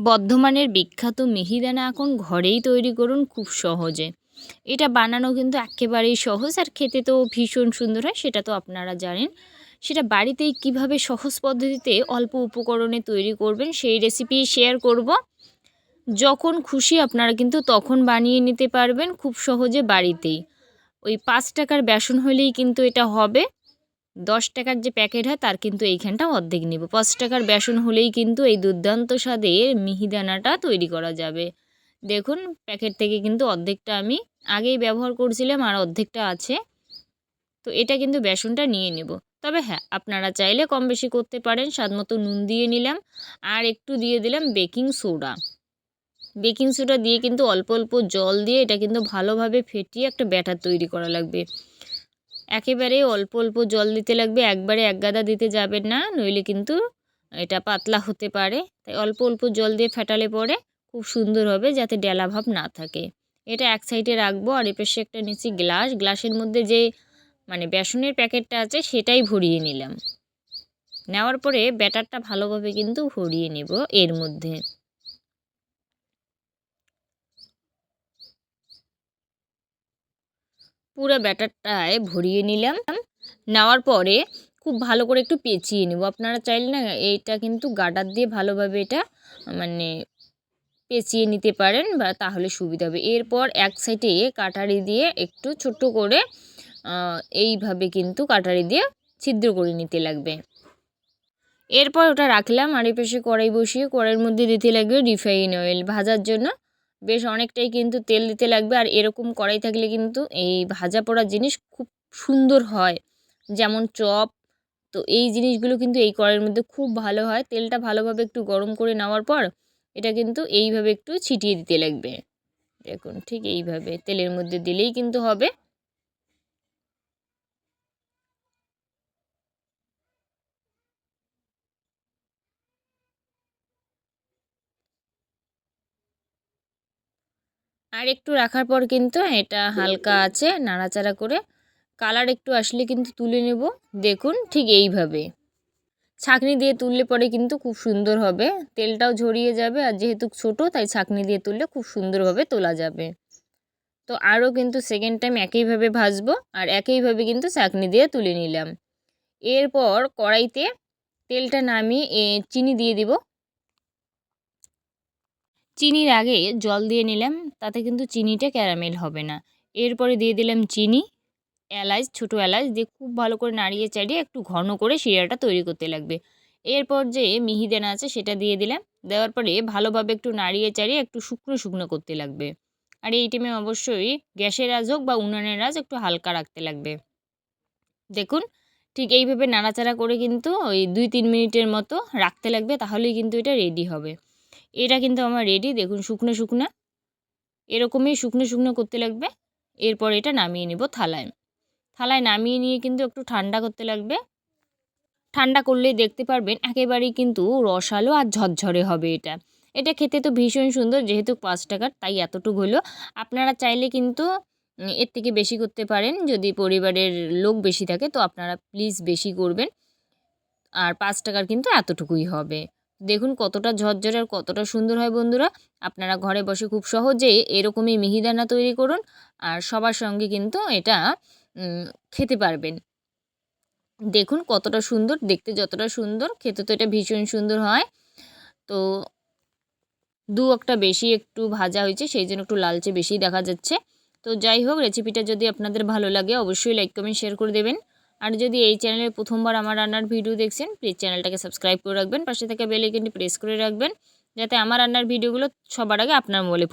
বর্ধমানের বিখ্যাত মিহিদানা এখন ঘরেই তৈরি করুন খুব সহজে। এটা বানানো কিন্তু একেবারেই সহজ আর খেতে তো ভীষণ সুন্দর হয়, সেটা তো আপনারা জানেন। সেটা বাড়িতেই কীভাবে সহজ পদ্ধতিতে অল্প উপকরণে তৈরি করবেন সেই রেসিপি শেয়ার করব। যখন খুশি আপনারা কিন্তু তখন বানিয়ে নিতে পারবেন খুব সহজে বাড়িতেই। ওই পাঁচ টাকার বেসন হলেই কিন্তু এটা হবে। দশ টাকার যে প্যাকেট হয়, তার কিন্তু এইখানটা অর্ধেক নিব। পাঁচ টাকার বেসন হলেই কিন্তু এই দুর্দান্ত স্বাদের মিহিদানাটা তৈরি করা যাবে। দেখুন, প্যাকেট থেকে কিন্তু অর্ধেকটা আমি আগেই ব্যবহার করছিলাম আর অর্ধেকটা আছে। তো এটা কিন্তু বেসনটা নিয়ে নেব। তবে হ্যাঁ আপনারা চাইলে কম বেশি করতে পারেন, স্বাদ মতো নুন দিয়ে নিলাম। আর একটু দিয়ে দিলাম বেকিং সোডা। বেকিং সোডা দিয়ে কিন্তু অল্প অল্প জল দিয়ে এটা কিন্তু ভালোভাবে ফেটিয়ে একটা ব্যাটার তৈরি করা লাগবে। একেবারে অল্প অল্প জল দিতে লাগবে, একবারে এক গাদা দিতে যাবেন না, নইলে কিন্তু এটা পাতলা হতে পারে। তাই অল্প অল্প জল দিয়ে ফেটালে পরে খুব সুন্দর হবে যাতে ডেলা ভাব না থাকে। এটা এক সাইডে রাখব আর এপাশে একটা নিচ্ছি গ্লাস। গ্লাসের মধ্যে যে মানে বেসনের প্যাকেটটা আছে সেটাই ভরিয়ে নিলাম। নেওয়ার পরে ব্যাটারটা ভালোভাবে কিন্তু ভরিয়ে নেব এর মধ্যে। পুরো ব্যাটারটায় ভরিয়ে নিলাম। নেওয়ার পরে খুব ভালো করে একটু পেঁচিয়ে নেব। আপনারা চাইলে না, এইটা কিন্তু গাডার দিয়ে ভালোভাবে এটা মানে পেঁচিয়ে নিতে পারেন বা তাহলে সুবিধা হবে। এরপর এক সাইডে কাটারি দিয়ে একটু ছোট্ট করে এইভাবে কিন্তু কাটারি দিয়ে ছিদ্র করে নিতে লাগবে। এরপর ওটা রাখলাম আর পাশে কড়াই বসিয়ে কড়াইয়ের মধ্যে দিতে লাগবে রিফাইন অয়েল ভাজার জন্য। বেশ অনেকটাই কিন্তু তেল দিতে লাগবে। আর এরকম কড়াই থাকলে কিন্তু এই ভাজা পোড়া জিনিস খুব সুন্দর হয়। যেমন চপ, তো এই জিনিসগুলো কিন্তু এই কড়াইয়ের মধ্যে খুব ভালো হয়। তেলটা ভালোভাবে একটু গরম করে নেওয়ার পর এটা কিন্তু এইভাবে একটু ছিটিয়ে দিতে লাগবে। দেখুন, ঠিক এইভাবে তেলের মধ্যে দিলেই কিন্তু হবে। আর একটু রাখার পর কিন্তু এটা হালকা আছে, নাড়াচাড়া করে। কালার একটু আসলে কিন্তু তুলে নেব। দেখুন ঠিক এইভাবে। ছাঁকনি দিয়ে তুললে পরে কিন্তু খুব সুন্দর হবে। তেলটাও ঝরিয়ে যাবে আর যেহেতু ছোট, তাই ছাঁকনি দিয়ে তুললে খুব সুন্দরভাবে তোলা যাবে। তো আরও কিন্তু সেকেন্ড টাইম একইভাবে ভাজবো আর একইভাবে কিন্তু ছাঁকনি দিয়ে তুলে নিলাম। এরপর কড়াইতে তেলটা নামিয়ে চিনি দিয়ে দিব। চিনির আগে জল দিয়ে নিলাম, তাতে কিন্তু চিনিটা ক্যারামেল হবে না। এরপরে দিয়ে দিলাম চিনি, এলাচ, ছোটো এলাচ দিয়ে খুব ভালো করে নাড়িয়ে চাড়িয়ে একটু ঘন করে শিরাটা তৈরি করতে লাগবে। এরপর যে মিহিদানা আছে সেটা দিয়ে দিলাম, দেওয়ার পরে ভালোভাবে একটু নাড়িয়ে চাড়িয়ে একটু শুকনো শুকনো করতে লাগবে। আর এই টাইমে অবশ্যই গ্যাসের আজ হোক বা উনানের আজ একটু হালকা রাখতে লাগবে। দেখুন, ঠিক এইভাবে নাড়াচাড়া করে কিন্তু ওই দুই তিন মিনিটের মতো রাখতে লাগবে, তাহলেই কিন্তু এটা রেডি হবে। এটা কিন্তু আমার রেডি দেখুন শুকনো শুকনো। এরকমই শুকনো শুকনো করতে লাগবে। এরপর এটা নামিয়ে নেব থালায়। থালায় নামিয়ে নিয়ে কিন্তু একটু ঠান্ডা করতে লাগবে। ঠান্ডা করলেই দেখতে পারবেন একেবারেই কিন্তু রসালো আর ঝরঝরে হবে এটা। এটা খেতে তো ভীষণ সুন্দর, যেহেতু পাঁচ টাকার, তাই এতটুকু হলো। আপনারা চাইলে কিন্তু এর থেকে বেশি করতে পারেন। যদি পরিবারের লোক বেশি থাকে, তো আপনারা প্লিজ বেশি করবেন। আর পাঁচ টাকার কিন্তু এতটুকুই হবে। দেখুন কতটা ঝরঝরে আর কতটা সুন্দর হয় বন্ধুরা। আপনারা ঘরে বসে খুব সহজেই এরকমই মিহিদানা তৈরি করুন আর সবার সঙ্গে কিন্তু এটা খেতে পারবেন। দেখুন কতটা সুন্দর, দেখতে যতটা সুন্দর, খেতে তো এটা ভীষণ সুন্দর হয়। তো দু একটা বেশি একটু ভাজা হয়েছে, সেই জন্য একটু লালচে বেশি দেখা যাচ্ছে। তো যাই হোক রেসিপিটা যদি আপনাদের ভালো লাগে, অবশ্যই লাইক কমেন্ট শেয়ার করে দেবেন। আর যদি এই চ্যানেলে প্রথমবার আমার রান্নার ভিডিও দেখছেন প্লিজ চ্যানেলটাকে সাবস্ক্রাইব করে রাখবেন, পাশে থেকে বেল আইকনটি প্রেস করে রাখবেন, যাতে আমার রান্নার ভিডিওগুলো সবার আগে আপনার মোবাইলে